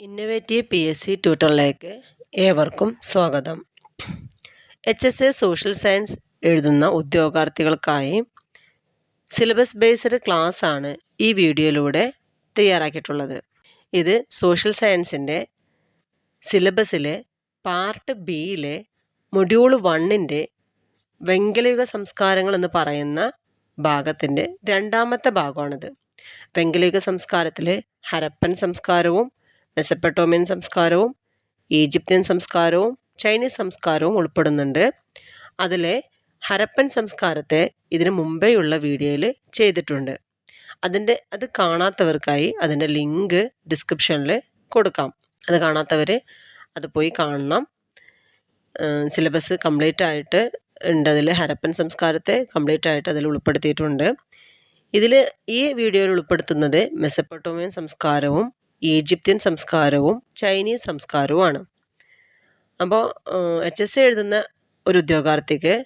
Innovative P S C ട്യൂട്ടറിലേക്ക് ഏവർക്കും സ്വാഗതം. H S A social science എഴുതുന്ന ഉദ്യോഗാർത്ഥികൾക്കായി സിലബസ് ബേസ്ഡ് ക്ലാസ് ആണ് ഈ വീഡിയോയിലൂടെ തയ്യാറാക്കിയിട്ടുള്ളത്. ഇത് സോഷ്യൽ സയൻസിന്റെ സിലബസിലെ പാർട്ട് ബിയിലെ മൊഡ്യൂൾ വണ്ണിന്റെ വെങ്കലയുഗ സംസ്കാരങ്ങൾ എന്ന് പറയുന്ന ഭാഗത്തിന്റെ രണ്ടാമത്തെ ഭാഗമാണിത്. വെങ്കലയുഗ സംസ്കാരത്തിലെ ഹരപ്പൻ സംസ്കാരവും മെസപ്പട്ടോമിയൻ സംസ്കാരവും ഈജിപ്ഷ്യൻ സംസ്കാരവും ചൈനീസ് സംസ്കാരവും ഉൾപ്പെടുന്നുണ്ട്. അതിലെ ഹരപ്പൻ സംസ്കാരത്തെ ഇതിനു മുമ്പേയുള്ള വീഡിയോയിൽ ചെയ്തിട്ടുണ്ട്. അതിന്റെ അത് കാണാത്തവർക്കായി അതിന്റെ ലിങ്ക് ഡിസ്ക്രിപ്ഷനിൽ കൊടുക്കാം. അത് കാണാത്തവർ അത് പോയി കാണണം. സിലബസ് കംപ്ലീറ്റ് ആയിട്ട് ഉണ്ട്. അതിൽ ഹരപ്പൻ സംസ്കാരത്തെ കംപ്ലീറ്റ് ആയിട്ട് അതിൽ ഉൾപ്പെടുത്തിയിട്ടുണ്ട്. ഇതിൽ ഈ വീഡിയോയിൽ ഉൾപ്പെടുത്തുന്നത് മെസപ്പൊട്ടോമിയൻ സംസ്കാരവും ഈജിപ്ത്യൻ സംസ്കാരവും ചൈനീസ് സംസ്കാരവുമാണ്. അപ്പോൾ എച്ച് എസ് സി എഴുതുന്ന ഒരു ഉദ്യോഗാർത്ഥിക്ക്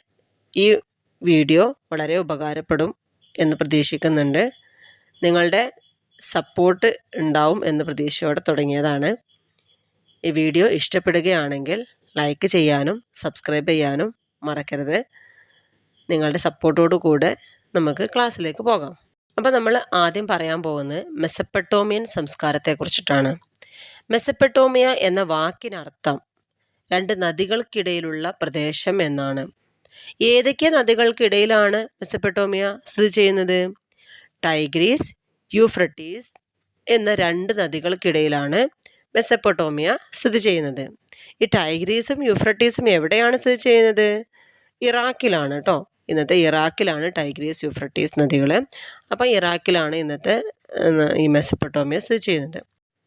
ഈ വീഡിയോ വളരെ ഉപകാരപ്പെടും എന്ന് പ്രതീക്ഷിക്കുന്നുണ്ട്. നിങ്ങളുടെ സപ്പോർട്ട് ഉണ്ടാവും എന്ന പ്രതീക്ഷയോടെ തുടങ്ങിയതാണ്. ഈ വീഡിയോ ഇഷ്ടപ്പെടുകയാണെങ്കിൽ ലൈക്ക് ചെയ്യാനും സബ്സ്ക്രൈബ് ചെയ്യാനും മറക്കരുത്. നിങ്ങളുടെ സപ്പോർട്ടോടു കൂടെ നമുക്ക് ക്ലാസ്സിലേക്ക് പോകാം. അപ്പോൾ നമ്മൾ ആദ്യം പറയാൻ പോകുന്നത് മെസപ്പട്ടോമിയൻ സംസ്കാരത്തെക്കുറിച്ചിട്ടാണ് മെസപ്പെട്ടോമിയ എന്ന വാക്കിനർത്ഥം രണ്ട് നദികൾക്കിടയിലുള്ള പ്രദേശം എന്നാണ്. ഏതൊക്കെ നദികൾക്കിടയിലാണ് മെസപ്പെട്ടോമിയ സ്ഥിതി ചെയ്യുന്നത്? ടൈഗ്രീസ് യൂഫ്രട്ടീസ് എന്ന രണ്ട് നദികൾക്കിടയിലാണ് മെസപ്പെട്ടോമിയ സ്ഥിതി ചെയ്യുന്നത്. ഈ ടൈഗ്രീസും യൂഫ്രട്ടീസും എവിടെയാണ് സ്ഥിതി ചെയ്യുന്നത്? ഇറാഖിലാണ് കേട്ടോ ഇന്നത്തെ ഇറാഖിലാണ് ടൈഗ്രീസ് യൂഫ്രട്ടീസ് നദികൾ അപ്പോൾ ഇറാഖിലാണ് ഇന്നത്തെ ഈ മെസ്സപ്പെട്ടോമിയ സ്ഥിതി ചെയ്യുന്നത്.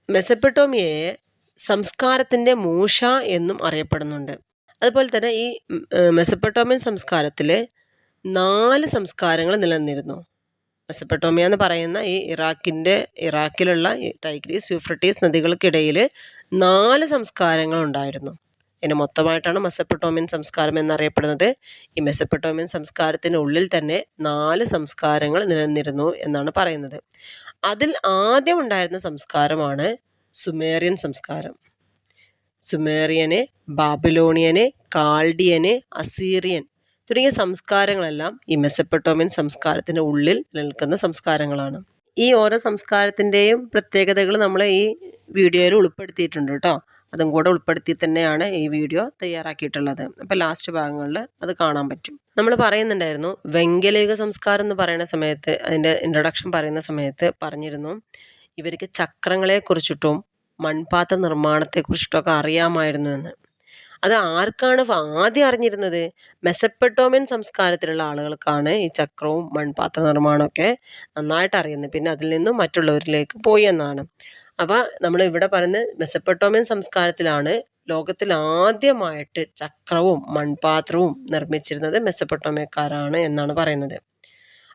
മെസ്സപ്പെട്ടോമിയയെ സംസ്കാരത്തിന്റെ മൂഷ എന്നും അറിയപ്പെടുന്നുണ്ട്. അതുപോലെ തന്നെ ഈ മെസ്സപ്പെട്ടോമിയൻ സംസ്കാരത്തിൽ നാല് സംസ്കാരങ്ങൾ നിലനിന്നിരുന്നു. മെസ്സപ്പെട്ടോമിയ എന്ന് പറയുന്ന ഈ ഇറാഖിന്റെ ഇറാഖിലുള്ള ടൈഗ്രീസ് യൂഫ്രട്ടീസ് നദികൾക്കിടയിൽ നാല് സംസ്കാരങ്ങൾ ഉണ്ടായിരുന്നു. ഇതിന് മൊത്തമായിട്ടാണ് മെസ്സപ്പെട്ടോമിയൻ സംസ്കാരം എന്നറിയപ്പെടുന്നത്. ഈ മെസ്സപ്പെട്ടോമിയൻ സംസ്കാരത്തിനുള്ളിൽ തന്നെ നാല് സംസ്കാരങ്ങൾ നിലനിന്നിരുന്നു എന്നാണ് പറയുന്നത്. അതിൽ ആദ്യം ഉണ്ടായിരുന്ന സംസ്കാരമാണ് സുമേറിയൻ സംസ്കാരം. സുമേറിയന് ബാബിലോണിയന് കാൾഡിയന് അസീറിയൻ തുടങ്ങിയ സംസ്കാരങ്ങളെല്ലാം ഈ മെസ്സപ്പെട്ടോമിയൻ സംസ്കാരത്തിന്റെ ഉള്ളിൽ നിൽക്കുന്ന സംസ്കാരങ്ങളാണ്. ഈ ഓരോ സംസ്കാരത്തിന്റെയും പ്രത്യേകതകൾ നമ്മൾ ഈ വീഡിയോയിൽ ഉൾപ്പെടുത്തിയിട്ടുണ്ട് കേട്ടോ. അതും കൂടെ ഉൾപ്പെടുത്തി തന്നെയാണ് ഈ വീഡിയോ തയ്യാറാക്കിയിട്ടുള്ളത്. അപ്പോൾ ലാസ്റ്റ് ഭാഗങ്ങളിൽ അത് കാണാൻ പറ്റും. നമ്മൾ പറയുന്നുണ്ടായിരുന്നു വെങ്കലയുഗ സംസ്കാരം എന്ന് പറയുന്ന സമയത്ത് അതിന്റെ ഇൻട്രൊഡക്ഷൻ പറയുന്ന സമയത്ത് പറഞ്ഞിരുന്നു ഇവർക്ക് ചക്രങ്ങളെക്കുറിച്ചിട്ടും മൺപാത്ര നിർമ്മാണത്തെക്കുറിച്ചിട്ടൊക്കെ അറിയാമായിരുന്നു എന്ന്. അത് ആർക്കാണ് ആദ്യം അറിഞ്ഞിരുന്നത്? മെസ്സപ്പെട്ടോമിയൻ സംസ്കാരത്തിലുള്ള ആളുകൾക്കാണ് ഈ ചക്രവും മൺപാത്ര നിർമ്മാണമൊക്കെ നന്നായിട്ട് അറിയുന്നത്. പിന്നെ അതിൽ നിന്നും മറ്റുള്ളവരിലേക്ക് പോയി എന്നാണ്. അപ്പോൾ നമ്മൾ ഇവിടെ പറയുന്നത് മെസ്സപ്പെട്ടോമിയൻ സംസ്കാരത്തിലാണ് ലോകത്തിൽ ആദ്യമായിട്ട് ചക്രവും മൺപാത്രവും നിർമ്മിച്ചിരുന്നത് മെസ്സപ്പെട്ടോമിയക്കാരാണ് എന്നാണ് പറയുന്നത്.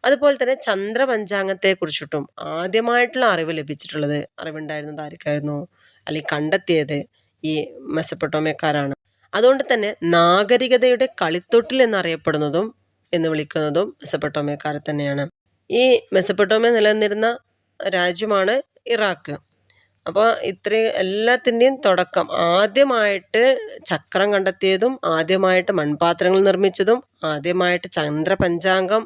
അതുപോലെ തന്നെ ചന്ദ്രപഞ്ചാംഗത്തെക്കുറിച്ചിട്ടും ആദ്യമായിട്ടുള്ള അറിവ് ലഭിച്ചിട്ടുള്ളത് അറിവുണ്ടായിരുന്നത് ആർക്കായിരുന്നു? അല്ലെങ്കിൽ കണ്ടെത്തിയത് ഈ മെസ്സപ്പെട്ടോമിയക്കാരാണ് അതുകൊണ്ട് തന്നെ നാഗരികതയുടെ കളിത്തൊട്ടിൽ എന്നറിയപ്പെടുന്നതും എന്ന് വിളിക്കുന്നതും മെസ്സപ്പെട്ടോമിയക്കാരെ തന്നെയാണ്. ഈ മെസ്സപ്പെട്ടോമിയ നിലനിന്നിരുന്ന രാജ്യമാണ് ഇറാഖ്. അപ്പോൾ ഇത്രയും എല്ലാത്തിന്റെയും തുടക്കം. ആദ്യമായിട്ട് ചക്രം കണ്ടെത്തിയതും ആദ്യമായിട്ട് മൺപാത്രങ്ങൾ നിർമ്മിച്ചതും ആദ്യമായിട്ട് ചന്ദ്രപഞ്ചാംഗം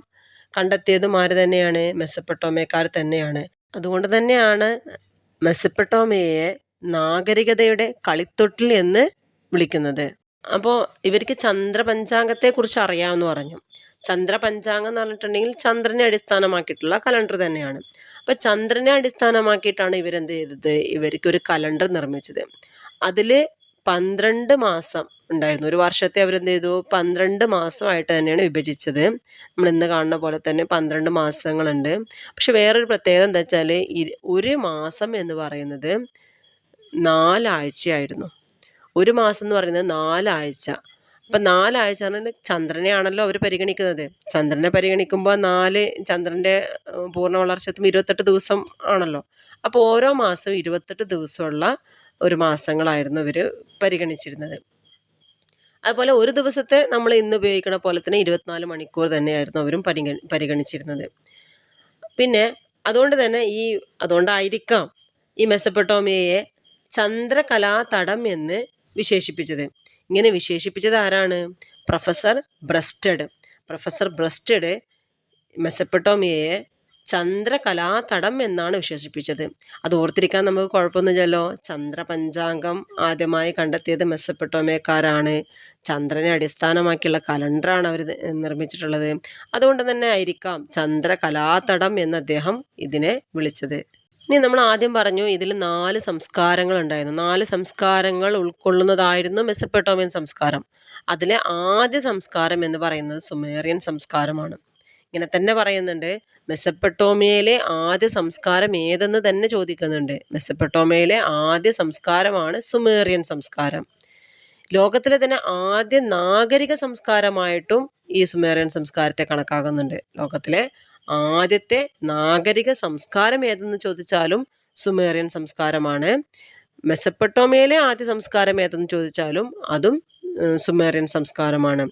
കണ്ടെത്തിയതും ആര് തന്നെയാണ്? മെസ്സപ്പെട്ടോമയക്കാർ തന്നെയാണ്. അതുകൊണ്ട് തന്നെയാണ് മെസ്സപ്പെട്ടോമയെ നാഗരികതയുടെ കളിത്തൊട്ടിൽ എന്ന് വിളിക്കുന്നത്. അപ്പോൾ ഇവർക്ക് ചന്ദ്രപഞ്ചാംഗത്തെക്കുറിച്ച് അറിയാമെന്ന് പറഞ്ഞു. ചന്ദ്രപഞ്ചാംഗം എന്ന് പറഞ്ഞിട്ടുണ്ടെങ്കിൽ ചന്ദ്രനെ അടിസ്ഥാനമാക്കിയിട്ടുള്ള കലണ്ടർ തന്നെയാണ്. അപ്പോൾ ചന്ദ്രനെ അടിസ്ഥാനമാക്കിയിട്ടാണ് ഇവരെന്ത് ചെയ്തത്? ഇവർക്ക് ഒരു കലണ്ടർ നിർമ്മിച്ചത്. അതിൽ പന്ത്രണ്ട് മാസം ഉണ്ടായിരുന്നു. ഒരു വർഷത്തെ അവരെന്ത് ചെയ്തു? പന്ത്രണ്ട് മാസമായിട്ട് തന്നെയാണ് വിഭജിച്ചത്. നമ്മൾ ഇന്ന് കാണുന്ന പോലെ തന്നെ പന്ത്രണ്ട് മാസങ്ങളുണ്ട്. പക്ഷെ വേറൊരു പ്രത്യേകത എന്താ വെച്ചാൽ ഒരു മാസം എന്ന് പറയുന്നത് നാലാഴ്ചയായിരുന്നു. ഒരു മാസം എന്ന് പറയുന്നത് നാലാഴ്ച. അപ്പം നാലാഴ്ച ചന്ദ്രനെ ആണല്ലോ അവർ പരിഗണിക്കുന്നത്. ചന്ദ്രനെ പരിഗണിക്കുമ്പോൾ നാല് ചന്ദ്രന്റെ പൂർണ വളർച്ചത്തും ഇരുപത്തെട്ട് ദിവസം ആണല്ലോ. അപ്പോൾ ഓരോ മാസവും ഇരുപത്തെട്ട് ദിവസമുള്ള ഒരു മാസങ്ങളായിരുന്നു ഇവർ പരിഗണിച്ചിരുന്നത്. അതുപോലെ ഒരു ദിവസത്തെ നമ്മൾ ഇന്ന് ഉപയോഗിക്കുന്ന പോലെ തന്നെ ഇരുപത്തിനാല് മണിക്കൂർ തന്നെയായിരുന്നു അവരും പരിഗ പരിഗണിച്ചിരുന്നത്. പിന്നെ അതുകൊണ്ട് തന്നെ ഈ അതുകൊണ്ടായിരിക്കാം ഈ മെസ്സപ്പൊട്ടോമിയയെ ചന്ദ്രകലാതടം എന്ന് വിശേഷിപ്പിച്ചത്. ഇങ്ങനെ വിശേഷിപ്പിച്ചത് ആരാണ്? Professor Breasted. പ്രൊഫസർ ബ്രസ്റ്റഡ് മെസ്സപ്പെട്ടോമിയയെ ചന്ദ്രകലാതടം എന്നാണ് വിശേഷിപ്പിച്ചത്. അത് ഓർത്തിരിക്കാൻ നമുക്ക് കുഴപ്പമൊന്നുമില്ലല്ലോ. ചന്ദ്രപഞ്ചാംഗം ആദ്യമായി കണ്ടെത്തിയത് മെസ്സപ്പെട്ടോമയക്കാരാണ് ചന്ദ്രനെ അടിസ്ഥാനമാക്കിയുള്ള കലണ്ടറാണ് അവർ നിർമ്മിച്ചിട്ടുള്ളത്. അതുകൊണ്ട് തന്നെ ആയിരിക്കാം ചന്ദ്രകലാതടം എന്ന് അദ്ദേഹം ഇതിനെ വിളിച്ചത്. ഇനി നമ്മൾ ആദ്യം പറഞ്ഞു ഇതിൽ നാല് സംസ്കാരങ്ങൾ ഉണ്ടായിരുന്നു. നാല് സംസ്കാരങ്ങൾ ഉൾക്കൊള്ളുന്നതായിരുന്നു മെസ്സപ്പെട്ടോമിയൻ സംസ്കാരം. അതിലെ ആദ്യ സംസ്കാരം എന്ന് പറയുന്നത് സുമേറിയൻ സംസ്കാരമാണ്. ഇങ്ങനെ തന്നെ പറയുന്നുണ്ട് മെസ്സപ്പെട്ടോമിയയിലെ ആദ്യ സംസ്കാരം ഏതെന്ന് തന്നെ ചോദിക്കുന്നുണ്ട്. മെസ്സപ്പെട്ടോമിയയിലെ ആദ്യ സംസ്കാരമാണ് സുമേറിയൻ സംസ്കാരം. ലോകത്തിലെ തന്നെ ആദ്യ നാഗരിക സംസ്കാരമായിട്ടും ഈ സുമേറിയൻ സംസ്കാരത്തെ കണക്കാക്കുന്നുണ്ട്. ലോകത്തിലെ ആദ്യത്തെ നാഗരിക സംസ്കാരം ഏതെന്ന് ചോദിച്ചാലും സുമേറിയൻ സംസ്കാരമാണ്. മെസ്സപ്പെട്ടോമയിലെ ആദ്യ സംസ്കാരം ഏതെന്ന് ചോദിച്ചാലും അതും സുമേറിയൻ സംസ്കാരമാണ്.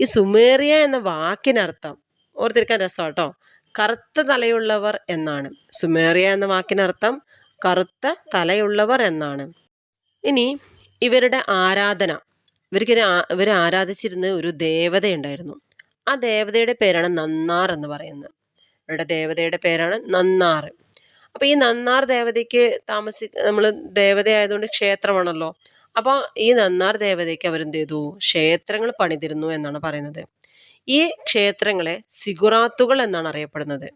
ഈ സുമേറിയ എന്ന വാക്കിനർത്ഥം ഓർത്തിരിക്കാൻ രസം കേട്ടോ കറുത്ത തലയുള്ളവർ എന്നാണ്. സുമേറിയ എന്ന വാക്കിനർത്ഥം കറുത്ത തലയുള്ളവർ എന്നാണ്. ഇനി ഇവരുടെ ആരാധന. ഇവർക്ക് ഇവർ ആരാധിച്ചിരുന്ന ഒരു ദേവതയുണ്ടായിരുന്നു. ആ ദേവതയുടെ പേരാണ് നന്നാർ എന്ന് പറയുന്നത്. ഇവരുടെ ദേവതയുടെ പേരാണ് നന്നാർ. അപ്പോൾ ഈ നന്നാർ ദേവതയ്ക്ക് താമസി നമ്മൾ ദേവതയായതുകൊണ്ട് ക്ഷേത്രമാണല്ലോ. അപ്പോൾ ഈ നന്നാർ ദേവതയ്ക്ക് അവരെന്ത് ചെയ്തു ക്ഷേത്രങ്ങൾ പണിതിരുന്നു എന്നാണ് പറയുന്നത്. ഈ ക്ഷേത്രങ്ങളെ സിഗുറാത്തുകൾ എന്നാണ് അറിയപ്പെടുന്നത്.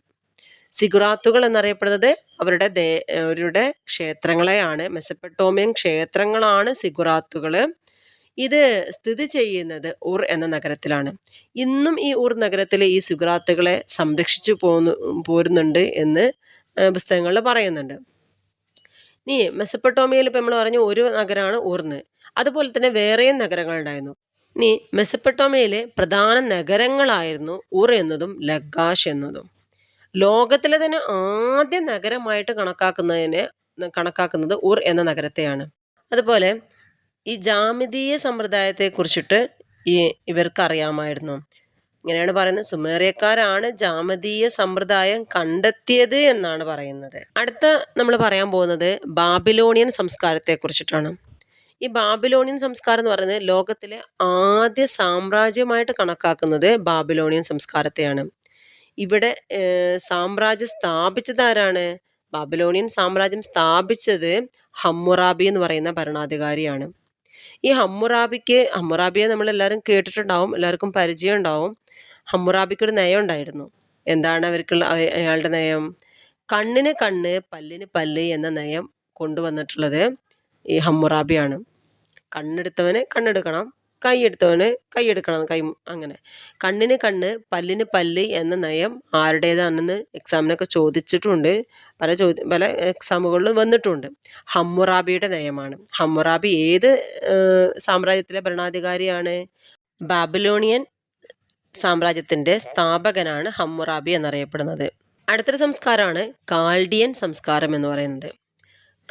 സിഗുറാത്തുകൾ എന്നറിയപ്പെടുന്നത് അവരുടെ ദേ അവരുടെ ക്ഷേത്രങ്ങളെയാണ്. മെസ്സപ്പെട്ടോമിയൻ ക്ഷേത്രങ്ങളാണ് സിഗുറാത്തുകൾ ഇത് സ്ഥിതി ചെയ്യുന്നത് ഉർ എന്ന നഗരത്തിലാണ്. ഇന്നും ഈ ഉർ നഗരത്തിലെ ഈ സുഗ്രാത്തുകളെ സംരക്ഷിച്ചു പോന്നു പോരുന്നുണ്ട് എന്ന് പുസ്തകങ്ങളിൽ പറയുന്നുണ്ട്. നീ മെസ്സപ്പെട്ടോമിയയിൽ ഇപ്പം നമ്മൾ പറഞ്ഞു ഒരു നഗരമാണ് ഊർന്ന്. അതുപോലെ തന്നെ വേറെയും നഗരങ്ങളുണ്ടായിരുന്നു നീ മെസ്സപ്പെട്ടോമിയയിലെ പ്രധാന നഗരങ്ങളായിരുന്നു ഉർ എന്നതും ലഗാഷ് എന്നതും. ലോകത്തിലെ തന്നെ ആദ്യ നഗരമായിട്ട് കണക്കാക്കുന്നതിന് കണക്കാക്കുന്നത് ഉർ എന്ന നഗരത്തെയാണ്. അതുപോലെ ഈ ജാമിതീയ സമ്പ്രദായത്തെക്കുറിച്ചിട്ട് ഈ ഇവർക്ക് അറിയാമായിരുന്നു ഇങ്ങനെയാണ് പറയുന്നത്. സുമേറിയക്കാരാണ് ജാമതീയ സമ്പ്രദായം കണ്ടെത്തിയത് എന്നാണ് പറയുന്നത്. അടുത്ത നമ്മൾ പറയാൻ പോകുന്നത് ബാബിലോണിയൻ സംസ്കാരത്തെക്കുറിച്ചിട്ടാണ്. ഈ ബാബിലോണിയൻ സംസ്കാരം എന്ന് പറയുന്നത് ലോകത്തിലെ ആദ്യ സാമ്രാജ്യമായിട്ട് കണക്കാക്കുന്നത് ബാബിലോണിയൻ സംസ്കാരത്തെയാണ്. ഇവിടെ സാമ്രാജ്യം സ്ഥാപിച്ചത് ആരാണ്? ബാബിലോണിയൻ സാമ്രാജ്യം സ്ഥാപിച്ചത് ഹമ്മുറാബി എന്ന് പറയുന്ന ഭരണാധികാരിയാണ്. ഈ ഹമ്മുറാബിക്ക് ഹമ്മുറാബിയെ നമ്മൾ എല്ലാവരും കേട്ടിട്ടുണ്ടാവും എല്ലാവർക്കും പരിചയം ഉണ്ടാവും ഹമ്മുറാബിക്കൊരു നയം ഉണ്ടായിരുന്നു. എന്താണ് അവർക്കുള്ള അയാളുടെ നയം കണ്ണിന് കണ്ണ് പല്ലിന് പല്ല് എന്ന നയം കൊണ്ടുവന്നിട്ടുള്ളത് ഈ ഹമ്മുറാബിയാണ്. കണ്ണെടുത്തവന് കണ്ണെടുക്കണം. കൈയെടുത്തവന് കൈയെടുക്കണം കൈ അങ്ങനെ. കണ്ണിന് കണ്ണ് പല്ലിന് പല്ല് എന്ന നയം ആരുടേതാണെന്ന് എക്സാമിനൊക്കെ ചോദിച്ചിട്ടുണ്ട്. പല ചോദ്യ പല എക്സാമുകളിലും വന്നിട്ടുണ്ട്. ഹമ്മുറാബിയുടെ നയമാണ്. ഹമ്മുറാബി ഏത് സാമ്രാജ്യത്തിലെ ഭരണാധികാരിയാണ്? ബാബിലോണിയൻ സാമ്രാജ്യത്തിന്റെ സ്ഥാപകനാണ് ഹമ്മുറാബി എന്നറിയപ്പെടുന്നത്. അടുത്തൊരു സംസ്കാരമാണ് കാൾഡിയൻ സംസ്കാരം എന്ന് പറയുന്നത്.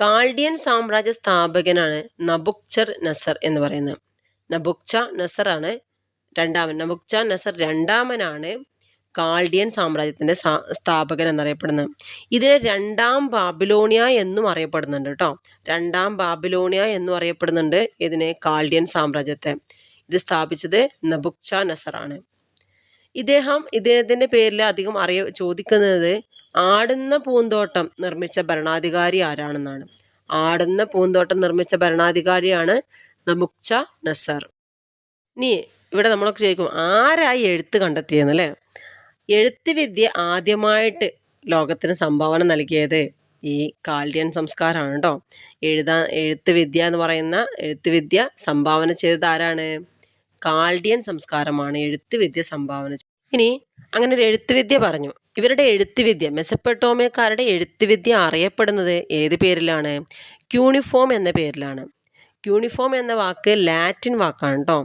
കാൾഡിയൻ സാമ്രാജ്യ സ്ഥാപകനാണ് നബുക്ചർ നസർ എന്ന് പറയുന്നത്. നബുക്ച നസറാണ് രണ്ടാമൻ. നബുക്ച നസർ രണ്ടാമനാണ് കാൾഡിയൻ സാമ്രാജ്യത്തിന്റെ സ്ഥാപകൻ എന്നറിയപ്പെടുന്നത്. ഇതിനെ രണ്ടാം ബാബിലോണിയ എന്നും അറിയപ്പെടുന്നുണ്ട് കേട്ടോ. രണ്ടാം ബാബിലോണിയ എന്നും അറിയപ്പെടുന്നുണ്ട് ഇതിനെ കാൾഡിയൻ സാമ്രാജ്യത്തെ. ഇത് സ്ഥാപിച്ചത് നബുക്ച നസറാണ്. ഇദ്ദേഹം ഇദ്ദേഹത്തിന്റെ പേരിൽ അധികം അറിയ ചോദിക്കുന്നത് ആടുന്ന പൂന്തോട്ടം നിർമ്മിച്ച ഭരണാധികാരി ആരാണെന്നാണ്. ആടുന്ന പൂന്തോട്ടം നിർമ്മിച്ച ഭരണാധികാരിയാണ് നമുക്ച നസർ. നീ ഇവിടെ നമ്മളൊക്കെ ചോദിക്കും ആരായി എഴുത്ത് കണ്ടെത്തിയെന്ന്? അല്ലേ? എഴുത്ത് വിദ്യ ആദ്യമായിട്ട് ലോകത്തിന് സംഭാവന നൽകിയത് ഈ കാൾഡിയൻ സംസ്കാരമാണ് കേട്ടോ. എഴുതാ എഴുത്ത് വിദ്യ എന്ന് പറയുന്ന എഴുത്ത് വിദ്യ സംഭാവന ചെയ്തത് ആരാണ്? കാൾഡിയൻ സംസ്കാരമാണ് എഴുത്ത് വിദ്യ സംഭാവന ഇനി അങ്ങനെ ഒരു എഴുത്ത് വിദ്യ പറഞ്ഞു. ഇവരുടെ എഴുത്ത് വിദ്യ എഴുത്തുവിദ്യ എഴുത്ത് വിദ്യ അറിയപ്പെടുന്നത് ഏത് പേരിലാണ്? ക്യൂണിഫോം എന്ന പേരിലാണ്. ക്യൂണിഫോം എന്ന വാക്ക് ലാറ്റിൻ വാക്കാണ് കേട്ടോ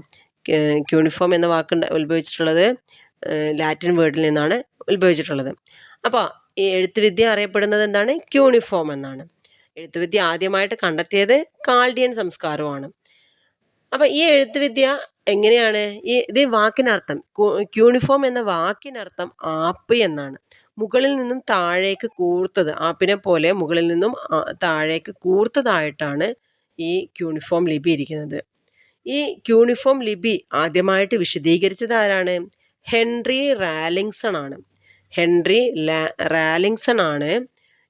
ക്യൂണിഫോം എന്ന വാക്ക് ഉത്ഭവിച്ചിട്ടുള്ളത് ലാറ്റിൻ വേർഡിൽ നിന്നാണ് ഉത്ഭവിച്ചിട്ടുള്ളത്. അപ്പോൾ ഈ എഴുത്തുവിദ്യ അറിയപ്പെടുന്നത് എന്താണ്? ക്യൂണിഫോം എന്നാണ്. എഴുത്തുവിദ്യ ആദ്യമായിട്ട് കണ്ടെത്തിയത് കാൾഡിയൻ സംസ്കാരമാണ് അപ്പോൾ ഈ എഴുത്തുവിദ്യ എങ്ങനെയാണ്? ഈ ഇത് വാക്കിനർത്ഥം. ക്യൂണിഫോം എന്ന വാക്കിനർത്ഥം ആപ്പ് എന്നാണ്. മുകളിൽ നിന്നും താഴേക്ക് കൂർത്തത് ആപ്പിനെ പോലെ മുകളിൽ നിന്നും താഴേക്ക് കൂർത്തതായിട്ടാണ് ഈ ക്യൂണിഫോം ലിപി ഇരിക്കുന്നത്. ഈ ക്യൂണിഫോം ലിപി ആദ്യമായിട്ട് വിശദീകരിച്ചത് ആരാണ്? ഹെൻറി റാലിങ്സൺ ആണ് ഹെൻറി റാലിങ്സൺ ആണ്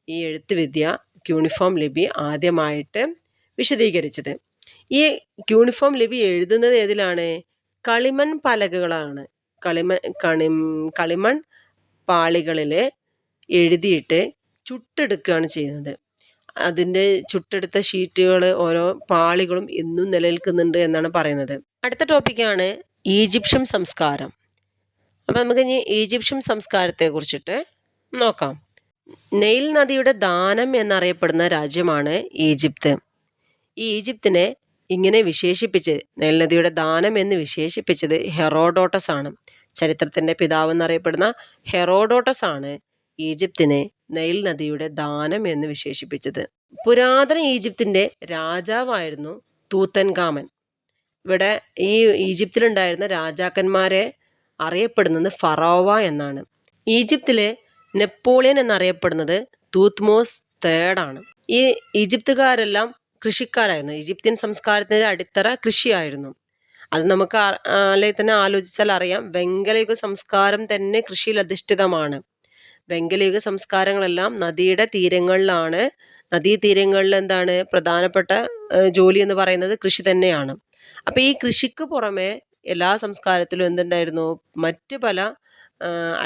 ഈ എഴുത്ത് എഴുത്തുവിദ്യ ക്യൂണിഫോം ലിപി ആദ്യമായിട്ട് വിശദീകരിച്ചത്. ഈ ക്യൂണിഫോം ലിപി എഴുതുന്നത് ഏതിലാണ്? കളിമൺ പലകകളാണ്. കളിമൺ കണി കളിമൺ പാളികളിൽ എഴുതിയിട്ട് ചുട്ടെടുക്കുകയാണ് ചെയ്യുന്നത്. അതിന്റെ ചുട്ടെടുത്ത ഷീറ്റുകൾ ഓരോ പാളികളും ഇന്നും നിലനിൽക്കുന്നുണ്ട് എന്നാണ് പറയുന്നത്. അടുത്ത ടോപ്പിക്കാണ് ഈജിപ്ഷ്യൻ സംസ്കാരം. അപ്പം നമുക്ക് ഇനി ഈജിപ്ഷ്യൻ സംസ്കാരത്തെ കുറിച്ചിട്ട് നോക്കാം. നെയിൽ നദിയുടെ ദാനം എന്നറിയപ്പെടുന്ന രാജ്യമാണ് ഈജിപ്ത്. ഈ ഈജിപ്തിനെ ഇങ്ങനെ വിശേഷിപ്പിച്ച് നെയിൽ നദിയുടെ ദാനം എന്ന് വിശേഷിപ്പിച്ചത് ഹെറോഡോട്ടസ് ആണ് ചരിത്രത്തിന്റെ പിതാവ് എന്നറിയപ്പെടുന്ന ഹെറോഡോട്ടസ് ആണ് ഈജിപ്തിനെ നൈൽ നദിയുടെ ദാനം എന്ന് വിശേഷിപ്പിച്ചത്. പുരാതന ഈജിപ്തിന്റെ രാജാവായിരുന്നു തൂത്തൻകാമൻ ഇവിടെ ഈ ഈജിപ്തിലുണ്ടായിരുന്ന രാജാക്കന്മാരെ അറിയപ്പെടുന്നത് ഫറോവ എന്നാണ്. ഈജിപ്തിലെ നെപ്പോളിയൻ എന്നറിയപ്പെടുന്നത് തൂത്മോസ് തേർഡാണ് ഈ ഈജിപ്തുകാരെല്ലാം കൃഷിക്കാരായിരുന്നു. ഈജിപ്ത്യൻ സംസ്കാരത്തിന്റെ അടിത്തറ കൃഷിയായിരുന്നു. അത് നമുക്ക് അല്ലെങ്കിൽ തന്നെ ആലോചിച്ചാൽ അറിയാം. വെങ്കലയുഗ സംസ്കാരം തന്നെ കൃഷിയിൽ അധിഷ്ഠിതമാണ്. വെങ്കലയുഗ സംസ്കാരങ്ങളെല്ലാം നദിയുടെ തീരങ്ങളിലാണ്. നദീതീരങ്ങളിൽ എന്താണ് പ്രധാനപ്പെട്ട ജോലി എന്ന് പറയുന്നത് കൃഷി തന്നെയാണ്. അപ്പോൾ ഈ കൃഷിക്ക് പുറമെ എല്ലാ സംസ്കാരത്തിലും എന്തുണ്ടായിരുന്നു? മറ്റ് പല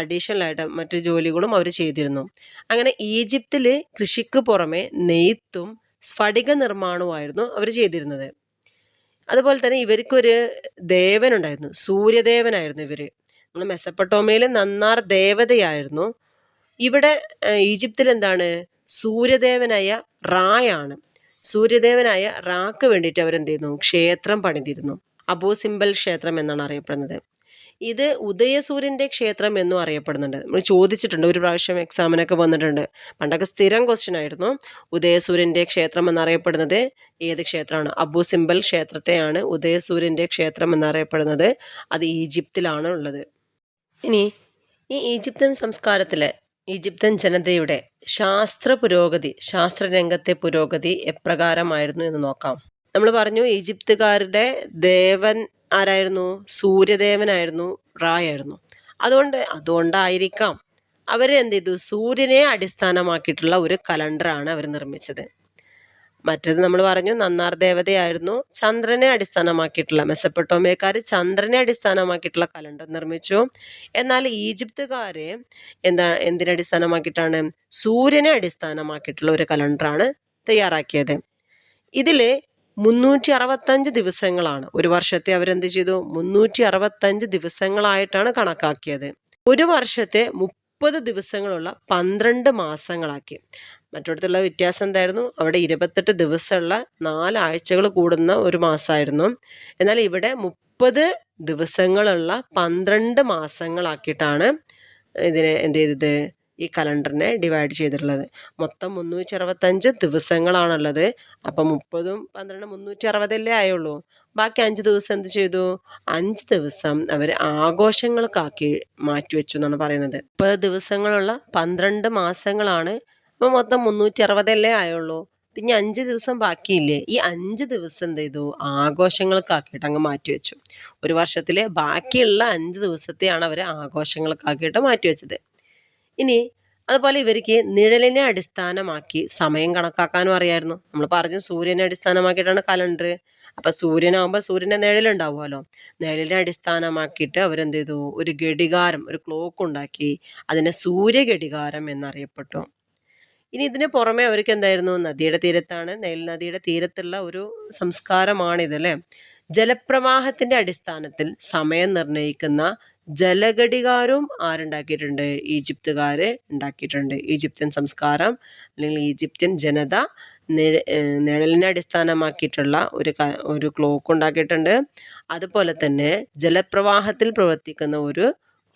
അഡീഷണലായിട്ട് മറ്റ് ജോലികളും അവർ ചെയ്തിരുന്നു. അങ്ങനെ ഈജിപ്തിൽ കൃഷിക്ക് പുറമെ നെയ്ത്തും സ്ഫടിക നിർമ്മാണവുമായിരുന്നു അവർ ചെയ്തിരുന്നത്. അതുപോലെ തന്നെ ഇവർക്കൊരു ദേവനുണ്ടായിരുന്നു. സൂര്യദേവനായിരുന്നു ഇവർ നമ്മൾ മെസ്സപ്പട്ടോമയിൽ നന്നാർ ദേവതയായിരുന്നു. ഇവിടെ ഈജിപ്തിൽ എന്താണ് സൂര്യദേവനായ റായാണ്. സൂര്യദേവനായ റാക്ക് വേണ്ടിയിട്ട് അവരെന്ത് ചെയ്യുന്നു ക്ഷേത്രം പണിതിരുന്നു. അബോ സിംബൽ ക്ഷേത്രം എന്നാണ് അറിയപ്പെടുന്നത്. ഇത് ഉദയസൂര്യന്റെ ക്ഷേത്രം എന്നും അറിയപ്പെടുന്നുണ്ട്. നമ്മൾ ചോദിച്ചിട്ടുണ്ട് ഒരു പ്രാവശ്യം എക്സാമിനൊക്കെ വന്നിട്ടുണ്ട്. പണ്ടൊക്കെ സ്ഥിരം ക്വസ്റ്റ്യൻ ആയിരുന്നു. ഉദയസൂര്യന്റെ ക്ഷേത്രം എന്നറിയപ്പെടുന്നത് ഏത് ക്ഷേത്രമാണ്? അബു സിംബൽ ക്ഷേത്രത്തെയാണ് ഉദയസൂര്യന്റെ ക്ഷേത്രം എന്നറിയപ്പെടുന്നത്. അത് ഈജിപ്തിലാണ് ഉള്ളത്. ഇനി ഈ ഈജിപ്തൻ സംസ്കാരത്തിലെ ഈജിപ്തൻ ജനതയുടെ ശാസ്ത്ര പുരോഗതി ശാസ്ത്രരംഗത്തെ പുരോഗതി എപ്രകാരമായിരുന്നു എന്ന് നോക്കാം. നമ്മൾ പറഞ്ഞു ഈജിപ്തുകാരുടെ ദേവൻ ആരായിരുന്നു? സൂര്യദേവനായിരുന്നു റായായിരുന്നു അതുകൊണ്ട് അതുകൊണ്ടായിരിക്കാം അവർ എന്ത് ചെയ്തു സൂര്യനെ അടിസ്ഥാനമാക്കിയിട്ടുള്ള ഒരു കലണ്ടറാണ് അവർ നിർമ്മിച്ചത്. മറ്റത് നമ്മൾ പറഞ്ഞു നന്നാർ ദേവതയായിരുന്നു. ചന്ദ്രനെ അടിസ്ഥാനമാക്കിയിട്ടുള്ള മെസ്സപ്പെട്ടോമയക്കാർ ചന്ദ്രനെ അടിസ്ഥാനമാക്കിയിട്ടുള്ള കലണ്ടർ നിർമ്മിച്ചു. എന്നാൽ ഈജിപ്തുകാർ എന്താ എന്തിനെ അടിസ്ഥാനമാക്കിയിട്ടാണ്? സൂര്യനെ അടിസ്ഥാനമാക്കിയിട്ടുള്ള ഒരു കലണ്ടറാണ് തയ്യാറാക്കിയത്. ഇതിൽ മുന്നൂറ്റി അറുപത്തഞ്ച് ദിവസങ്ങളാണ്. ഒരു വർഷത്തെ അവരെന്ത് ചെയ്തു? മുന്നൂറ്റി അറുപത്തഞ്ച് ദിവസങ്ങളായിട്ടാണ് കണക്കാക്കിയത്. ഒരു വർഷത്തെ മുപ്പത് ദിവസങ്ങളുള്ള പന്ത്രണ്ട് മാസങ്ങളാക്കി. മറ്റിടത്തുള്ള വ്യത്യാസം എന്തായിരുന്നു? അവിടെ ഇരുപത്തെട്ട് ദിവസമുള്ള നാലാഴ്ചകൾ കൂടുന്ന ഒരു മാസമായിരുന്നു. എന്നാൽ ഇവിടെ മുപ്പത് ദിവസങ്ങളുള്ള പന്ത്രണ്ട് മാസങ്ങളാക്കിയിട്ടാണ് ഇതിനെ എന്ത് ചെയ്തത്? ഈ കലണ്ടറിനെ ഡിവൈഡ് ചെയ്തിട്ടുള്ളത്. മൊത്തം മുന്നൂറ്റി അറുപത്തഞ്ച് ദിവസങ്ങളാണുള്ളത്. അപ്പം മുപ്പതും പന്ത്രണ്ടും മുന്നൂറ്റി അറുപതല്ലേ ആയുള്ളൂ. ബാക്കി അഞ്ച് ദിവസം എന്ത് ചെയ്തു? അഞ്ച് ദിവസം അവർ ആഘോഷങ്ങൾക്കാക്കി മാറ്റിവെച്ചു എന്നാണ് പറയുന്നത്. മുപ്പത് ദിവസങ്ങളുള്ള പന്ത്രണ്ട് മാസങ്ങളാണ് അപ്പോൾ മൊത്തം മുന്നൂറ്റി അറുപതല്ലേ ആയുള്ളൂ. പിന്നെ അഞ്ച് ദിവസം ബാക്കിയില്ലേ? ഈ അഞ്ച് ദിവസം എന്ത് ചെയ്തു? ആഘോഷങ്ങൾക്കാക്കിയിട്ട് അങ്ങ് മാറ്റിവെച്ചു ഒരു വർഷത്തിലെ ബാക്കിയുള്ള അഞ്ച് ദിവസത്തെയാണ് അവർ ആഘോഷങ്ങൾക്കാക്കിയിട്ട് മാറ്റിവെച്ചത് ഇനി അതുപോലെ ഇവർക്ക് നിഴലിനെ അടിസ്ഥാനമാക്കി സമയം കണക്കാക്കാനും അറിയായിരുന്നു. നമ്മൾ പറഞ്ഞു സൂര്യനെ അടിസ്ഥാനമാക്കിയിട്ടാണ് കലണ്ടർ. അപ്പം സൂര്യനാകുമ്പോൾ സൂര്യന്റെ നിഴലുണ്ടാവുമല്ലോ നിഴലിനെ അടിസ്ഥാനമാക്കിയിട്ട് അവരെന്ത് ചെയ്തു? ഒരു ഘടികാരം ഒരു ക്ലോക്ക് ഉണ്ടാക്കി അതിനെ സൂര്യഘടികാരം എന്നറിയപ്പെട്ടു. ഇനി ഇതിന് പുറമെ അവർക്ക് എന്തായിരുന്നു? നദിയുടെ തീരത്താണ് നെയിൽ നദിയുടെ തീരത്തുള്ള ഒരു സംസ്കാരമാണിത് അല്ലേ? ജലപ്രവാഹത്തിന്റെ അടിസ്ഥാനത്തിൽ സമയം നിർണയിക്കുന്ന ജലഘടികാരവും ആരുണ്ടാക്കിയിട്ടുണ്ട്? ഈജിപ്തുകാർ ഉണ്ടാക്കിയിട്ടുണ്ട്. ഈജിപ്ത്യൻ സംസ്കാരം അല്ലെങ്കിൽ ഈജിപ്ത്യൻ ജനത നിഴലിനെ അടിസ്ഥാനമാക്കിയിട്ടുള്ള ഒരു ഒരു ക്ലോക്ക് ഉണ്ടാക്കിയിട്ടുണ്ട്. അതുപോലെ തന്നെ ജലപ്രവാഹത്തിൽ പ്രവർത്തിക്കുന്ന ഒരു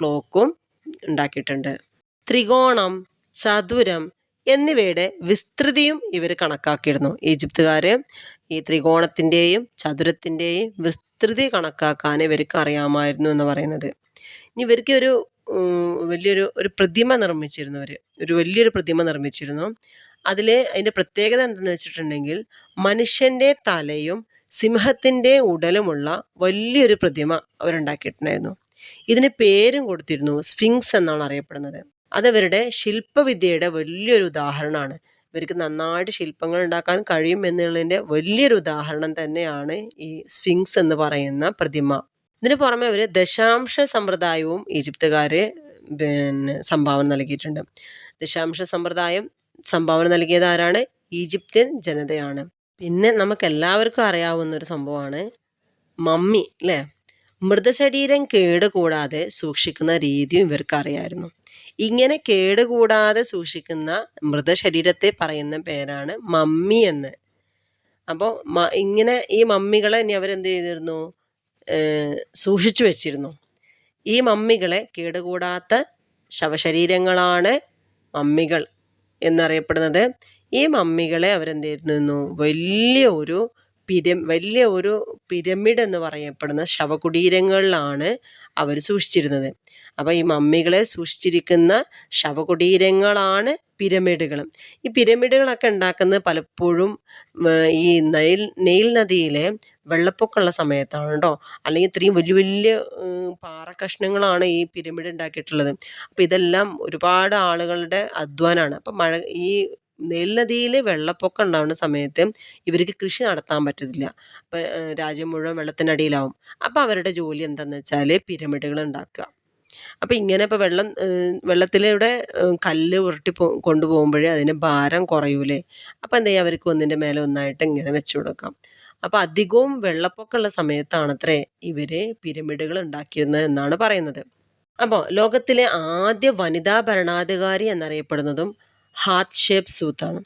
ക്ലോക്കും ഉണ്ടാക്കിയിട്ടുണ്ട്. ത്രികോണം ചതുരം എന്നിവയുടെ വിസ്തൃതിയും ഇവർ കണക്കാക്കിയിരുന്നു. ഈജിപ്തുകാർ ഈ ത്രികോണത്തിന്റെയും ചതുരത്തിന്റെയും വിസ്തൃതി കണക്കാക്കാൻ ഇവർക്ക് അറിയാമായിരുന്നു എന്ന് പറയുന്നത്. ഇനി ഇവർക്ക് ഒരു വലിയൊരു ഒരു പ്രതിമ നിർമ്മിച്ചിരുന്നു അവർ ഒരു വലിയൊരു പ്രതിമ നിർമ്മിച്ചിരുന്നു. അതിൽ അതിന്റെ പ്രത്യേകത എന്തെന്ന് വെച്ചിട്ടുണ്ടെങ്കിൽ മനുഷ്യന്റെ തലയും സിംഹത്തിന്റെ ഉടലുമുള്ള വലിയൊരു പ്രതിമ അവരുണ്ടാക്കിയിട്ടുണ്ടായിരുന്നു. ഇതിന് പേരും കൊടുത്തിരുന്നു സ്ഫിങ്സ് എന്നാണ് അറിയപ്പെടുന്നത്. അതവരുടെ ശില്പവിദ്യയുടെ വലിയൊരു ഉദാഹരണമാണ്. ഇവർക്ക് നന്നായിട്ട് ശില്പങ്ങൾ ഉണ്ടാക്കാൻ കഴിയും എന്നുള്ളതിന്റെ വലിയൊരു ഉദാഹരണം തന്നെയാണ് ഈ സ്ഫിങ്സ് എന്ന് പറയുന്ന പ്രതിമ. ഇതിന് പുറമെ അവർ ദശാംശ സമ്പ്രദായവും ഈജിപ്തുകാർ പിന്നെ സംഭാവന നൽകിയിട്ടുണ്ട്. ദശാംശ സമ്പ്രദായം സംഭാവന നൽകിയത് ആരാണ്? ഈജിപ്ഷ്യൻ ജനതയാണ്. പിന്നെ നമുക്ക് എല്ലാവർക്കും അറിയാവുന്ന ഒരു സംഭവമാണ് മമ്മി അല്ലേ മൃതശരീരം കേടുകൂടാതെ സൂക്ഷിക്കുന്ന രീതിയും ഇവർക്ക് അറിയായിരുന്നു ഇങ്ങനെ കേടുകൂടാതെ സൂക്ഷിക്കുന്ന മൃതശരീരത്തെ പറയുന്ന പേരാണ് മമ്മി എന്ന്. അപ്പോൾ ഇങ്ങനെ ഈ മമ്മികളെ ഇനി അവരെന്ത് ചെയ്തിരുന്നു? സൂക്ഷിച്ചു വെച്ചിരുന്നു. ഈ മമ്മികളെ കേടുകൂടാത്ത ശവശരീരങ്ങളാണ് മമ്മികൾ എന്നറിയപ്പെടുന്നത്. ഈ മമ്മികളെ അവരെന്ത് ചെയ്തിരുന്നു? വലിയ ഒരു പിര വലിയ ഒരു പിരമിഡ് എന്ന് പറയപ്പെടുന്ന ശവകുടീരങ്ങളിലാണ് അവർ സൂക്ഷിച്ചിരുന്നത്. അപ്പോൾ ഈ മമ്മികളെ സൂക്ഷിച്ചിരിക്കുന്ന ശവകുടീരങ്ങളാണ് പിരമിഡുകൾ. ഈ പിരമിഡുകളൊക്കെ ഉണ്ടാക്കുന്നത് പലപ്പോഴും ഈ നൈൽ നെയിൽ നദിയിലെ വെള്ളപ്പൊക്കമുള്ള സമയത്താണ് കേട്ടോ. അല്ലെങ്കിൽ ഇത്രയും വലിയ വലിയ പാറ കഷ്ണങ്ങളാണ് ഈ പിരമിഡ് ഉണ്ടാക്കിയിട്ടുള്ളത്. അപ്പോൾ ഇതെല്ലാം ഒരുപാട് ആളുകളുടെ അധ്വാനമാണ്. അപ്പം മഴ ഈ നെൽ നദിയിൽ വെള്ളപ്പൊക്കം ഉണ്ടാകുന്ന സമയത്ത് ഇവർക്ക് കൃഷി നടത്താൻ പറ്റത്തില്ല. അപ്പം രാജ്യം മുഴുവൻ വെള്ളത്തിനടിയിലാവും. അപ്പോൾ അവരുടെ ജോലി എന്താണെന്ന് വെച്ചാൽ പിരമിഡുകൾ ഉണ്ടാക്കുക. അപ്പോൾ ഇങ്ങനെ ഇപ്പോൾ വെള്ളം വെള്ളത്തിലൂടെ കല്ല് ഉരുട്ടി പോ കൊണ്ടുപോകുമ്പോഴേ അതിന് ഭാരം കുറയൂലേ? അപ്പോൾ എന്താ ചെയ്യുക അവർക്ക് ഒന്നിന്റെ മേലെ ഒന്നായിട്ട് ഇങ്ങനെ വെച്ച് കൊടുക്കാം. അപ്പോൾ അധികവും വെള്ളപ്പൊക്കമുള്ള സമയത്താണത്രേ ഇവർ പിരമിഡുകൾ ഉണ്ടാക്കിയിരുന്നത് എന്നാണ് പറയുന്നത്. അപ്പോൾ ലോകത്തിലെ ആദ്യ വനിതാ ഭരണാധികാരി എന്നറിയപ്പെടുന്നതും ഹാത്ത് ഷേപ്പ് സൂത്താണ്.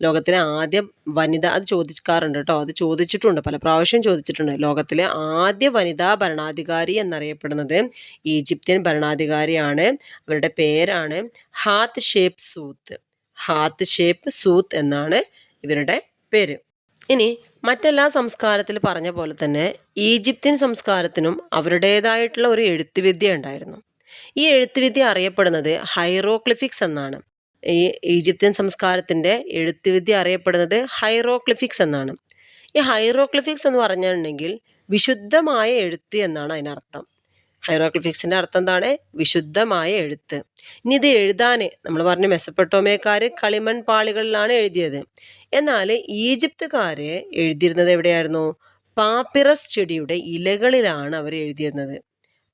ലോകത്തിലെ ആദ്യ വനിത അത് ചോദിക്കാറുണ്ട് കേട്ടോ. അത് ചോദിച്ചിട്ടുണ്ട്. പല പ്രാവശ്യം ചോദിച്ചിട്ടുണ്ട്. ലോകത്തിലെ ആദ്യ വനിതാ ഭരണാധികാരി എന്നറിയപ്പെടുന്നത് ഈജിപ്ത്യൻ ഭരണാധികാരിയാണ്. അവരുടെ പേരാണ് Hatshepsut. Hatshepsut എന്നാണ് ഇവരുടെ പേര്. ഇനി മറ്റെല്ലാ സംസ്കാരത്തിൽ പറഞ്ഞ പോലെ തന്നെ ഈജിപ്ത്യൻ സംസ്കാരത്തിനും അവരുടേതായിട്ടുള്ള ഒരു എഴുത്തുവിദ്യ ഉണ്ടായിരുന്നു. ഈ എഴുത്തുവിദ്യ അറിയപ്പെടുന്നത് ഹൈറോക്ലിഫിക്സ് എന്നാണ്. ഈ ഈജിപ്ത്യൻ സംസ്കാരത്തിന്റെ എഴുത്തുവിദ്യ അറിയപ്പെടുന്നത് ഹൈറോക്ലിഫിക്സ് എന്നാണ്. ഈ ഹൈറോക്ലിഫിക്സ് എന്ന് പറഞ്ഞിട്ടുണ്ടെങ്കിൽ വിശുദ്ധമായ എഴുത്ത് എന്നാണ് അതിനർത്ഥം. ഹൈറോക്ലിഫിക്സിന്റെ അർത്ഥം എന്താണ്? വിശുദ്ധമായ എഴുത്ത്. ഇനി ഇത് എഴുതാൻ നമ്മൾ പറഞ്ഞു മെസ്സപ്പെട്ടോമയക്കാർ കളിമൺ പാളികളിലാണ് എഴുതിയത്. എന്നാൽ ഈജിപ്തുകാർ എഴുതിയിരുന്നത് എവിടെയായിരുന്നു? പാപ്പിറസ് ചെടിയുടെ ഇലകളിലാണ് അവർ എഴുതിയിരുന്നത്.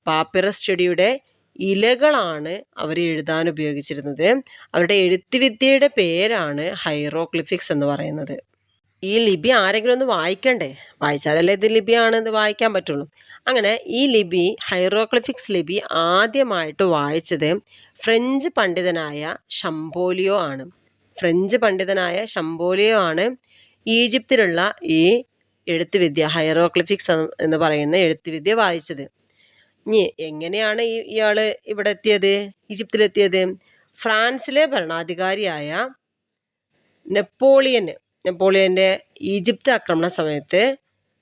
പാപ്പിറസ് ചെടിയുടെ ഇലകളാണ് അവർ എഴുതാൻ ഉപയോഗിച്ചിരുന്നത്. അവരുടെ എഴുത്തുവിദ്യയുടെ പേരാണ് ഹൈറോക്ലിഫിക്സ് എന്ന് പറയുന്നത്. ഈ ലിപി ആരെങ്കിലും ഒന്ന് വായിക്കണ്ടേ? വായിച്ചാലല്ലേ ഇത് ലിപിയാണെന്ന് വായിക്കാൻ പറ്റുള്ളൂ. അങ്ങനെ ഈ ലിപി ഹൈറോക്ലിഫിക്സ് ലിപി ആദ്യമായിട്ട് വായിച്ചത് ഫ്രഞ്ച് പണ്ഡിതനായ ഷംബോലിയോ ആണ്. ഫ്രഞ്ച് പണ്ഡിതനായ ഷംബോലിയോ ആണ് ഈജിപ്തിലുള്ള ഈ എഴുത്തുവിദ്യ ഹൈറോക്ലിഫിക്സ് എന്ന് പറയുന്ന എഴുത്തുവിദ്യ വായിച്ചത്. ഇനി എങ്ങനെയാണ് ഈ ഇയാൾ ഇവിടെ എത്തിയത്? ഈജിപ്തിലെത്തിയത്? ഫ്രാൻസിലെ ഭരണാധികാരിയായ നെപ്പോളിയന് നെപ്പോളിയന്റെ ഈജിപ്ത് ആക്രമണ സമയത്ത്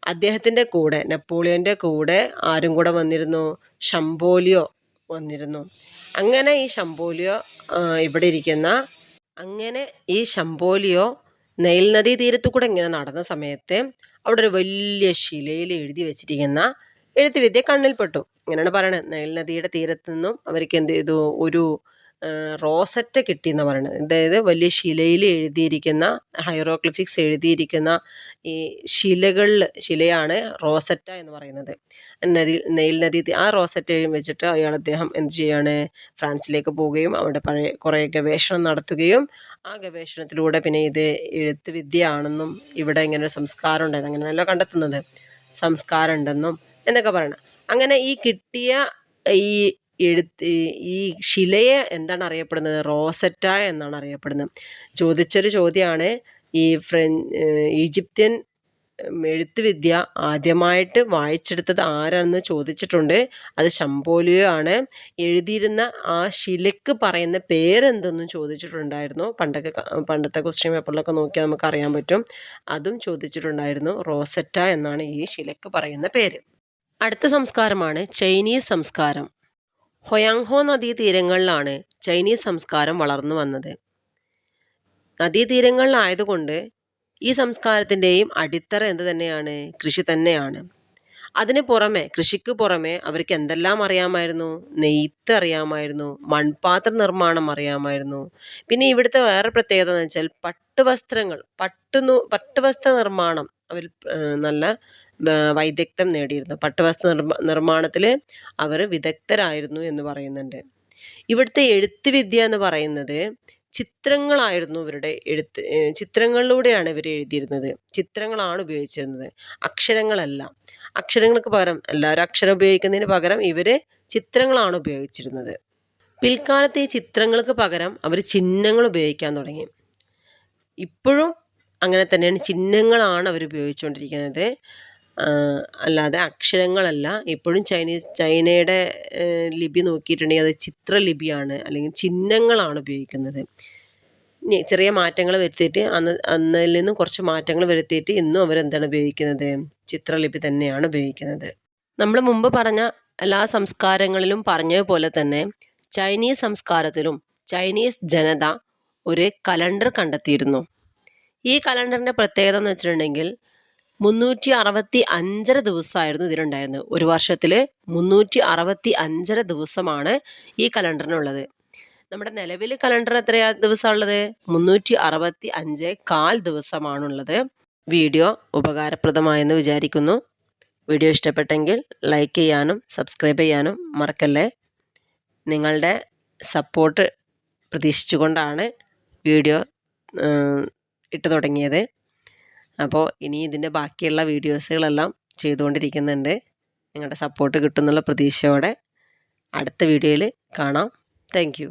അദ്ദേഹത്തിന്റെ കൂടെ നെപ്പോളിയന്റെ കൂടെ ആരും കൂടെ വന്നിരുന്നു? ഷംബോലിയോ വന്നിരുന്നു. അങ്ങനെ ഈ ഷംബോലിയോ ഇവിടെ ഇരിക്കുന്ന അങ്ങനെ ഈ ഷംബോലിയോ നെയിൽ നദീ തീരത്തു കൂടെ ഇങ്ങനെ നടന്ന സമയത്ത് അവിടെ ഒരു വലിയ ശിലയിൽ എഴുതി വെച്ചിരിക്കുന്ന എഴുത്തുവിദ്യ കണ്ണിൽപ്പെട്ടു. ഇങ്ങനെയാണ് പറയണത്. നൈൽ നദിയുടെ തീരത്ത് നിന്നും അവർക്ക് എന്ത് ചെയ്തു? ഒരു റോസറ്റ കിട്ടിയെന്ന് പറയണത്. അതായത് വലിയ ശിലയിൽ എഴുതിയിരിക്കുന്ന ഹൈറോക്ലിഫിക്സ് എഴുതിയിരിക്കുന്ന ഈ ശിലകളിൽ ശിലയാണ് റോസറ്റ എന്ന് പറയുന്നത്. നദി നെയിൽ നദി ആ റോസറ്റ വെച്ചിട്ട് അയാൾ അദ്ദേഹം എന്ത് ചെയ്യാണ്? ഫ്രാൻസിലേക്ക് പോവുകയും അവിടെ പഴയ കുറേ ഗവേഷണം നടത്തുകയും ആ ഗവേഷണത്തിലൂടെ പിന്നെ ഇത് എഴുത്ത് വിദ്യയാണെന്നും ഇവിടെ ഇങ്ങനെ ഒരു സംസ്കാരം ഉണ്ടായിരുന്നു അങ്ങനെയല്ല കണ്ടെത്തുന്നത്. സംസ്കാരം ഉണ്ടെന്നും എന്നൊക്കെ പറയണം. അങ്ങനെ ഈ കിട്ടിയ ഈ എഴുത്ത് ഈ ശിലയെ എന്താണ് അറിയപ്പെടുന്നത്? റോസറ്റ എന്നാണ് അറിയപ്പെടുന്നത്. ചോദിച്ചൊരു ചോദ്യമാണ് ഈ ഫ്രെ ഈജിപ്ത്യൻ എഴുത്തുവിദ്യ ആദ്യമായിട്ട് വായിച്ചെടുത്തത് ആരാണെന്ന് ചോദിച്ചിട്ടുണ്ട്. അത് ശംപോലിയോ ആണ്. എഴുതിയിരുന്ന ആ ശിലയ്ക്ക് പറയുന്ന പേരെന്തെന്നും ചോദിച്ചിട്ടുണ്ടായിരുന്നു. പണ്ടൊക്കെ പണ്ടത്തെ ക്വസ്റ്റ്യൻ പേപ്പറിലൊക്കെ നോക്കിയാൽ നമുക്ക് അറിയാൻ പറ്റും. അതും ചോദിച്ചിട്ടുണ്ടായിരുന്നു. റോസറ്റ എന്നാണ് ഈ ശിലയ്ക്ക് പറയുന്ന പേര്. അടുത്ത സംസ്കാരമാണ് ചൈനീസ് സംസ്കാരം. ഹൊയാങ്ഹോ നദീ തീരങ്ങളിലാണ് ചൈനീസ് സംസ്കാരം വളർന്നു വന്നത്. നദീതീരങ്ങളിലായതുകൊണ്ട് ഈ സംസ്കാരത്തിന്റെയും അടിത്തറ എന്ത് തന്നെയാണ്? കൃഷി തന്നെയാണ്. അതിന് പുറമെ കൃഷിക്ക് പുറമെ അവർക്ക് എന്തെല്ലാം അറിയാമായിരുന്നു? നെയ്ത്ത് അറിയാമായിരുന്നു മൺപാത്ര നിർമ്മാണം അറിയാമായിരുന്നു. പിന്നെ ഇവിടുത്തെ വേറെ പ്രത്യേകത എന്ന് വെച്ചാൽ പട്ടുവസ്ത്രങ്ങൾ പട്ടുനു പട്ടുവസ്ത്ര നിർമ്മാണം അവർ നല്ല വൈദഗ്ധ്യം നേടിയിരുന്നു. പട്ടുവസ്ത്ര നിർമ്മ നിർമ്മാണത്തിൽ അവർ വിദഗ്ധരായിരുന്നു എന്ന് പറയുന്നുണ്ട്. ഇവിടുത്തെ എഴുത്ത് വിദ്യ എന്ന് പറയുന്നത് ചിത്രങ്ങളായിരുന്നു ഇവരുടെ എഴുത്ത് ചിത്രങ്ങളിലൂടെയാണ് ഇവർ എഴുതിയിരുന്നത്. ചിത്രങ്ങളാണ് ഉപയോഗിച്ചിരുന്നത്. അക്ഷരങ്ങളല്ല. അക്ഷരങ്ങൾക്ക് പകരം എല്ലാവരും അക്ഷരം ഉപയോഗിക്കുന്നതിന് പകരം ഇവർ ചിത്രങ്ങളാണ് ഉപയോഗിച്ചിരുന്നത്. പിൽക്കാലത്ത് ഈ ചിത്രങ്ങൾക്ക് പകരം അവർ ചിഹ്നങ്ങൾ ഉപയോഗിക്കാൻ തുടങ്ങി. ഇപ്പോഴും അങ്ങനെ തന്നെയാണ് ചിഹ്നങ്ങളാണ് അവർ ഉപയോഗിച്ചുകൊണ്ടിരിക്കുന്നത്. അല്ലാതെ അക്ഷരങ്ങളല്ല. എപ്പോഴും ചൈനീസ് ചൈനയുടെ ലിപി നോക്കിയിട്ടുണ്ടെങ്കിൽ അത് ചിത്രലിപിയാണ് അല്ലെങ്കിൽ ചിഹ്നങ്ങളാണ് ഉപയോഗിക്കുന്നത്. ചെറിയ മാറ്റങ്ങൾ വരുത്തിയിട്ട് അന്ന് അന്നതിൽ നിന്നും കുറച്ച് മാറ്റങ്ങൾ വരുത്തിയിട്ട് ഇന്നും അവരെന്താണ് ഉപയോഗിക്കുന്നത്? ചിത്രലിപി തന്നെയാണ് ഉപയോഗിക്കുന്നത്. നമ്മൾ മുമ്പ് പറഞ്ഞ എല്ലാ സംസ്കാരങ്ങളിലും പറഞ്ഞതുപോലെ തന്നെ ചൈനീസ് സംസ്കാരത്തിലും ചൈനീസ് ജനത ഒരു കലണ്ടർ കണ്ടെത്തിയിരുന്നു. ഈ കലണ്ടറിന്റെ പ്രത്യേകത എന്ന് വെച്ചിട്ടുണ്ടെങ്കിൽ മുന്നൂറ്റി അറുപത്തി അഞ്ചര ദിവസമായിരുന്നു ഇതിലുണ്ടായിരുന്നത്. ഒരു വർഷത്തിൽ മുന്നൂറ്റി അറുപത്തി അഞ്ചര ദിവസമാണ് ഈ കലണ്ടറിനുള്ളത്. നമ്മുടെ നിലവിൽ കലണ്ടർ എത്രയാ ദിവസമുള്ളത്? മുന്നൂറ്റി അറുപത്തി അഞ്ച് കാൽ ദിവസമാണുള്ളത്. വീഡിയോ ഉപകാരപ്രദമായെന്ന് വിചാരിക്കുന്നു. വീഡിയോ ഇഷ്ടപ്പെട്ടെങ്കിൽ ലൈക്ക് ചെയ്യാനും സബ്സ്ക്രൈബ് ചെയ്യാനും മറക്കല്ലേ? നിങ്ങളുടെ സപ്പോർട്ട് പ്രതീക്ഷിച്ചുകൊണ്ടാണ് വീഡിയോ ഇട്ടു തുടങ്ങിയത്. അപ്പോൾ ഇനി ഇതിന്റെ ബാക്കിയുള്ള വീഡിയോസുകളെല്ലാം ചെയ്തുകൊണ്ടിരിക്കുന്നുണ്ട്. നിങ്ങളുടെ സപ്പോർട്ട് കിട്ടുന്നുള്ള പ്രതീക്ഷയോടെ അടുത്ത വീഡിയോയിൽ കാണാം. താങ്ക്